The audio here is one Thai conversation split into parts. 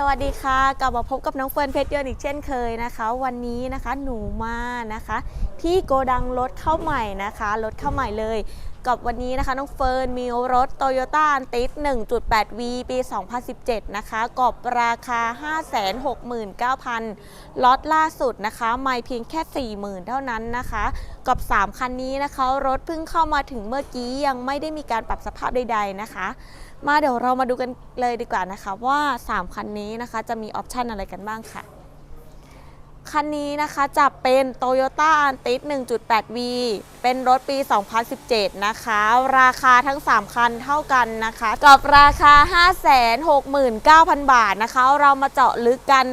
สวัสดีค่ะ กลับมาพบกับน้องเฟิร์นเพชรยนอีกเช่นเคยนะคะ วันนี้นะคะหนูมานะคะ ที่โกดังรถเข้าใหม่นะคะรถเข้าใหม่เลย กับวันนี้นะคะน้องเฟิร์นมีรถ Toyota a n t i s 1.8V ปี 2017 นะคะกอบราคา 569,000ล็อตล่าสุดนะคะไม่เพียงแค่ 40,000 เท่านั้นนะคะกับ 3 คันนี้นะคะ รถเพิ่งเข้ามาถึงเมื่อกี้ยังไม่ได้มีการปรับสภาพใด ๆ นะคะ มาเดี๋ยวเรามาดูกันเลยดีกว่านะคะว่า 3 คันนี้นะคะจะมีออปชันอะไรกันบ้างค่ะ คันนี้นะคะจะเป็น Toyota a n t i s 1.8V เป็นรถปี 2017 นะคะ ราคาทั้ง 3 คันเท่ากันนะคะ กับราคา 569,000 บาทนะคะ เรามาเจาะลึกกัน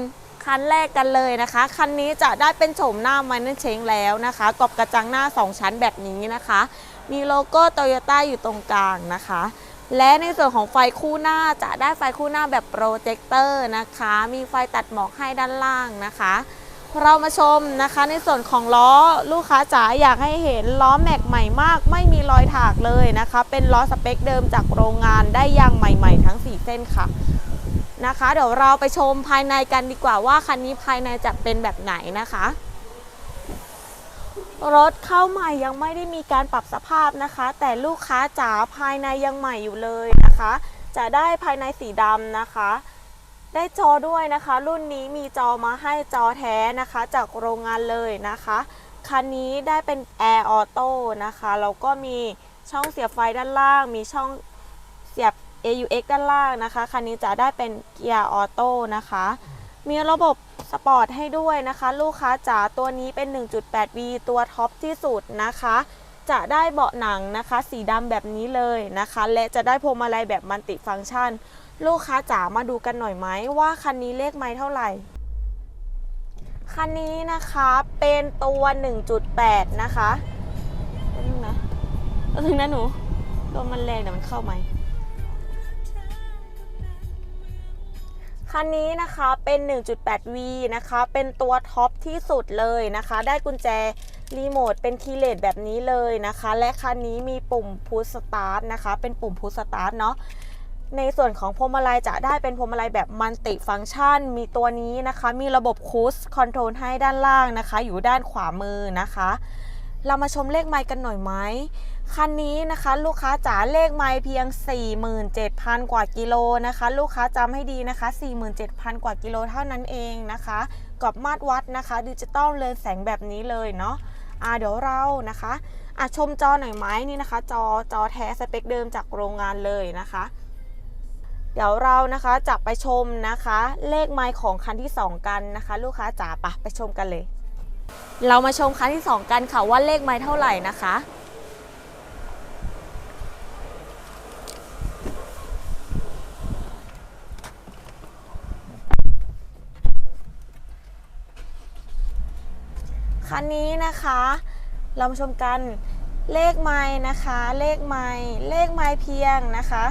คันแรกกันเลยนะคะ คันนี้จะได้เป็นโฉมหน้ามันเชงแล้วนะคะกรอบกระจังหน้า 2 ชั้นแบบนี้นะคะ มีโลโก้ Toyota อยู่ตรงกลางนะคะ และในส่วนของไฟคู่หน้าจะได้ไฟคู่หน้าแบบโปรเจคเตอร์นะคะ มีไฟตัดหมอกให้ด้านล่างนะคะ เรามาชมนะคะในส่วนของล้อลูกค้าจ๋าอยากให้เห็นล้อแม็กใหม่มาก ไม่มีรอยถากเลยนะคะ เป็นล้อสเปคเดิมจากโรงงานได้ยางใหม่ๆ ทั้ง 4 เส้นค่ะนะคะ เดี๋ยวเราไปชมภายในกันดีกว่าว่าคันนี้ภายในจะเป็นแบบไหนนะคะ รถเข้าใหม่ยังไม่ได้มีการปรับสภาพนะคะ แต่ลูกค้าจ๋าภายในยังใหม่อยู่เลยนะคะ จะได้ภายในสีดำนะคะ ได้จอด้วยนะคะ รุ่นนี้มีจอมาให้จอแท้นะคะ จากโรงงานเลยนะคะ คันนี้ได้เป็น Air Auto นะคะแล้วก็มีช่องเสียบไฟด้านล่าง มีช่องเสียบ AUX ด้านล่างนะคะ คันนี้จะได้เป็นเกียร์ออโต้นะคะ มีระบบ สปอร์ตให้ด้วยนะคะ ลูกค้าจ๋าตัวนี้เป็น 1.8V ตัวท็อปที่สุดนะคะ จะได้เบาะหนังนะคะ สีดำแบบนี้เลยนะคะ และจะได้พวงมาลัยแบบมัลติฟังก์ชัน ลูกค้าจ๋ามาดูกันหน่อยไหมว่าคันนี้เลขไม้เท่าไหร่คันนี้นะคะเป็นตัว 1.8 นะคะนึงนะนึงนะหนูลมมันแรงเดี๋ยวมันเข้าไหม คันนี้นะคะเป็น 1.8V นะคะเป็นตัวท็อปที่สุดเลยนะคะ ได้กุญแจรีโมทเป็นคีย์เลสแบบนี้เลยนะคะ และคันนี้มีปุ่มพุชสตาร์ทนะคะ เป็นปุ่มพุชสตาร์ทเนาะในส่วนของพวงมาลัยจะได้เป็นพวงมาลัยแบบมัลติฟังก์ชัน มีตัวนี้นะคะ มีระบบคูสคอนโทรลให้ด้านล่างนะคะ อยู่ด้านขวามือนะคะ เรามาชมเลขไมล์กันหน่อยไหมคันนี้นะคะลูกค้าจ๋าเลขไมล์เพียง 47,000 กว่ากิโลนะคะ ลูกค้าจำให้ดีนะคะ 47,000 กว่ากิโลเท่านั้นเองนะคะกับมาตรวัดนะคะดิจิตอลเรือนแสงแบบนี้เลยเนาะอ่าเดี๋ยวเรานะคะอะชมจอหน่อยไหมนี่นะคะ จอจอแท้สเปคเดิมจากโรงงานเลยนะคะเดี๋ยวเรานะคะจะไปชมนะคะ เลขไมล์ของคันที่ 2 กันนะคะ ลูกค้าจ๋าปะไปชมกันเลย เรามาชมคันที่ 2 กันค่ะว่าเลขไมล์เท่าไหร่นะคะคันนี้นะคะ เรามาชมกันเลขไม้นะคะ เลขไม้เลขไม้เพียงนะคะ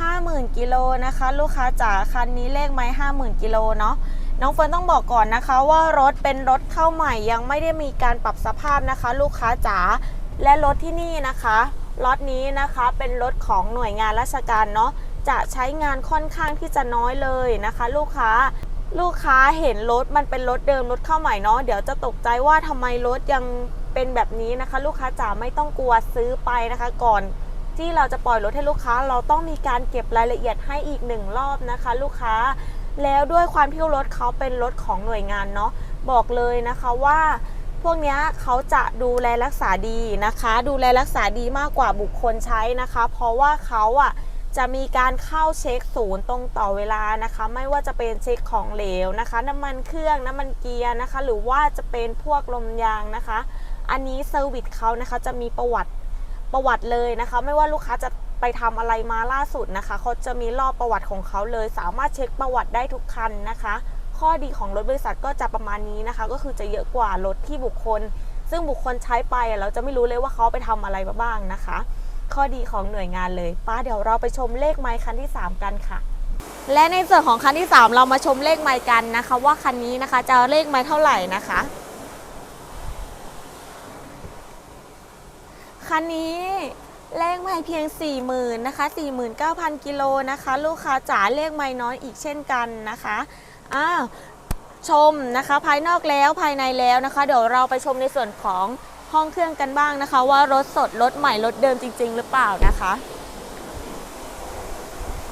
50,000กิโลนะคะ ลูกค้าจ๋าคันนี้เลขไม้50,000กิโลเนาะ น้องเฟิร์นต้องบอกก่อนนะคะว่ารถเป็นรถเข้าใหม่ยังไม่ได้มีการปรับสภาพนะคะ ลูกค้าจ๋าและรถที่นี่นะคะรถนี้นะคะเป็นรถของหน่วยงานราชการเนาะจะใช้งานค่อนข้างที่จะน้อยเลยนะคะ ลูกค้าลูกค้าเห็นรถมันเป็นรถเดิมรถเข้าใหม่เนาะเดี๋ยวจะตกใจว่าทำไมรถยังเป็นแบบนี้นะคะ ลูกค้าจ๋าไม่ต้องกลัวซื้อไปนะคะ ก่อนที่เราจะปล่อยรถให้ลูกค้า เราต้องมีการเก็บรายละเอียดให้อีกหนึ่งรอบนะคะ ลูกค้า แล้วด้วยความที่รถเขาเป็นรถของหน่วยงานเนาะบอกเลยนะคะว่าพวกนี้เขาจะดูแลรักษาดีนะคะ ดูแลรักษาดีมากกว่าบุคคลใช้นะคะ เพราะว่าเขาอะจะมีการเข้าเช็คศูนย์ตรงต่อเวลานะคะ ไม่ว่าจะเป็นเช็คของเหลวนะคะ น้ำมันเครื่องน้ำมันเกียร์นะคะ หรือว่าจะเป็นพวกลมยางนะคะ อันนี้เซอร์วิสเขานะคะจะมีประวัติประวัติเลยนะคะ ไม่ว่าลูกค้าจะ ไปทำอะไรมาล่าสุดนะคะเขาจะมีรอบประวัติของเขาเลย สามารถเช็คประวัติได้ทุกคันนะคะ ข้อดีของรถบริษัทก็จะประมาณนี้นะคะ ก็คือจะเยอะกว่ารถที่บุคคล ซึ่งบุคคลใช้ไปเราจะไม่รู้เลยว่าเขาไปทำอะไรมาบ้างนะคะ ข้อดีของหน่วยงานเลยป้าเดี๋ยวเราไปชมเลขไมค์คันที่ 3 กันค่ะและในส่วนของคันที่ 3 เรามาชมเลขไมค์กันนะคะ ว่าคันนี้นะคะจะเลขไมค์เท่าไหร่นะคะ คันนี้ เลขไม่เพียง 40,000นะคะ49,000 กิโลนะคะ ลูกค้าจ๋าเลขไม่น้อยอีกเช่นกันนะคะอ้าวชมนะคะภายนอกแล้วภายในแล้วนะคะ เดี๋ยวเราไปชมในส่วนของห้องเครื่องกันบ้างนะคะ ว่ารถสดรถใหม่รถเดิมจริง ๆ หรือเปล่านะคะ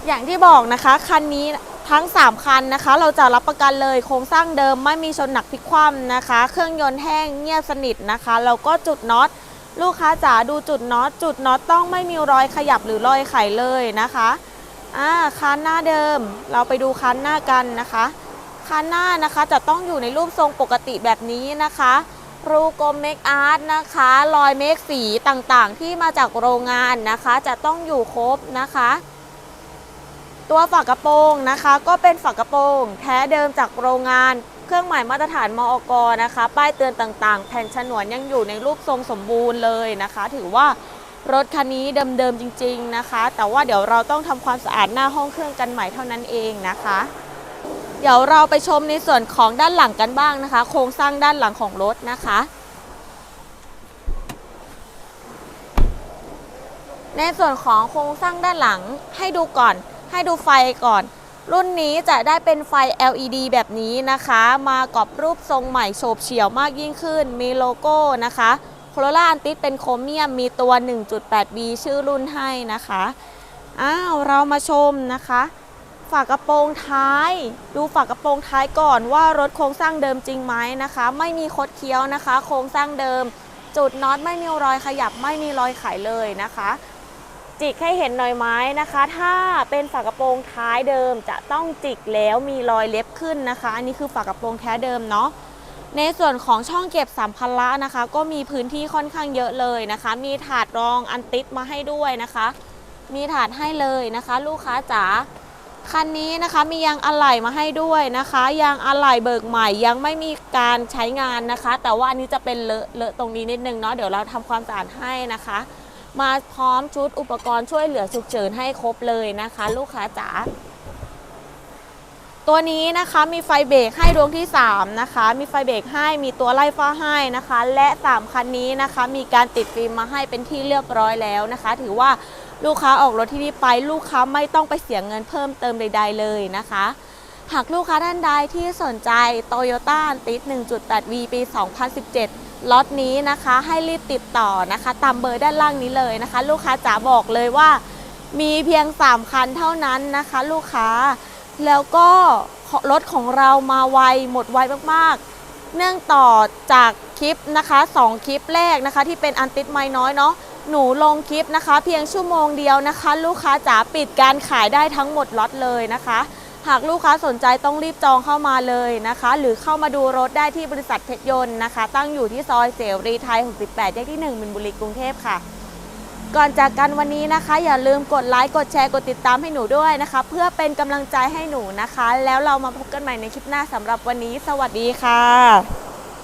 อย่างที่บอกนะคะคันนี้ทั้ง 3 คันนะคะ เราจะรับประกันเลยโครงสร้างเดิมไม่มีชนหนักพลิกคว่ำนะคะ เครื่องยนต์แห้งเงียบสนิทนะคะแล้วก็จุดน็อต ลูกค้าจ๋าดูจุดน็อตจุดน็อตต้องไม่มีรอยขยับหรือรอยไขเลยนะคะอ่าคันหน้าเดิม เราไปดูคันหน้ากันนะคะคันหน้านะคะจะต้องอยู่ในรูปทรงปกติแบบนี้นะคะรูกลมเมคอาร์ตนะคะรอยเมคสีต่างๆ ที่มาจากโรงงานนะคะ จะต้องอยู่ครบนะคะ ตัวฝากระโปรงนะคะ ก็เป็นฝากระโปรง แท้เดิมจากโรงงาน เครื่องหมายมาตรฐานมอกนะคะ ป้ายเตือนต่างๆ แผ่นฉนวนยังอยู่ในรูปทรงสมบูรณ์เลยนะคะ ถือว่ารถคันนี้เดิมๆจริง ๆนะคะ แต่ว่าเดี๋ยวเราต้องทำความสะอาดหน้าห้องเครื่องกันใหม่เท่านั้นเองนะคะ เดี๋ยวเราไปชมในส่วนของด้านหลังกันบ้างนะคะ โครงสร้างด้านหลังของรถนะคะในส่วนของโครงสร้างด้านหลังให้ดูก่อน ให้ดูไฟก่อน รุ่นนี้จะได้เป็นไฟ LED แบบนี้นะคะ มากับรูปทรงใหม่โฉบเฉี่ยวมากยิ่งขึ้น มีโลโก้นะคะโคโรล่าอันติสเป็นโครเมียมมีตัว 1.8B ชื่อรุ่นให้นะคะ อ้าว เรามาชมนะคะ ฝากระโปรงท้าย ดูฝากระโปรงท้ายก่อนว่ารถโครงสร้างเดิมจริงไหมนะคะ ไม่มีคดเคี้ยวนะคะ โครงสร้างเดิม จุดน็อตไม่มีรอยขยับไม่มีรอยไขเลยนะคะ จิกให้เห็นหน่อยไม้นะคะ ถ้าเป็นฝากระโปรงท้ายเดิมจะต้องจิกแล้วมีรอยเล็บขึ้นนะคะ อันนี้คือฝากระโปรงแท้เดิมเนาะในส่วนของช่องเก็บสัมภาระนะคะ ก็มีพื้นที่ค่อนข้างเยอะเลยนะคะ มีถาดรองอันติดมาให้ด้วยนะคะ มีถาดให้เลยนะคะ ลูกค้าจ๋าคันนี้นะคะมียางอะไหล่มาให้ด้วยนะคะยางอะไหล่เบิกใหม่ยังไม่มีการใช้งานนะคะ แต่ว่าอันนี้จะเป็นเลอะเลอะตรงนี้นิดนึงเนาะเดี๋ยวเราทำความสะอาดให้นะคะ มาพร้อมชุดอุปกรณ์ช่วยเหลือฉุกเฉินให้ครบเลยนะคะ ลูกค้าจ๋าตัวนี้นะคะมีไฟเบรกให้ดวงที่3นะคะ มีไฟเบรกให้มีตัวไล่ฟ้าให้นะคะ และ3คันนี้นะคะ มีการติดฟิล์มมาให้เป็นที่เรียบร้อยแล้วนะคะ ถือว่าลูกค้าออกรถที่นี่ไป ลูกค้าไม่ต้องไปเสียเงินเพิ่มเติมใด ๆ เลยนะคะหากลูกค้าท่านใดที่สนใจ Toyota a n t i s 1.8V ปี 2017 ล็อตนี้นะคะให้รีบติดต่อนะคะ ตามเบอร์ด้านล่างนี้เลยนะคะ ลูกค้าจ๋าบอกเลยว่า มีเพียง 3 คันเท่านั้นนะคะ ลูกค้าแล้วก็รถของเรามาไวหมดไวมากๆ เนื่องต่อจากคลิปนะคะ 2 คลิปแรกนะคะ ที่เป็นอันติดไม่น้อยเนาะหนูลงคลิปนะคะ เพียงชั่วโมงเดียวนะคะ ลูกค้าจ๋าปิดการขายได้ทั้งหมดล็อตเลยนะคะ หากลูกค้าสนใจต้องรีบจองเข้ามาเลยนะคะ หรือเข้ามาดูรถได้ที่บริษัทเพชรยนต์นะคะ ตั้งอยู่ที่ซอยเสรีไทย 68 แยกที่1มินบุรีกรุงเทพค่ะ ก่อนจากกันวันนี้นะคะ อย่าลืมกดไลค์กดแชร์กดติดตามให้หนูด้วยนะคะ เพื่อเป็นกำลังใจให้หนูนะคะ แล้วเรามาพบกันใหม่ในคลิปหน้าสำหรับวันนี้ สวัสดีค่ะ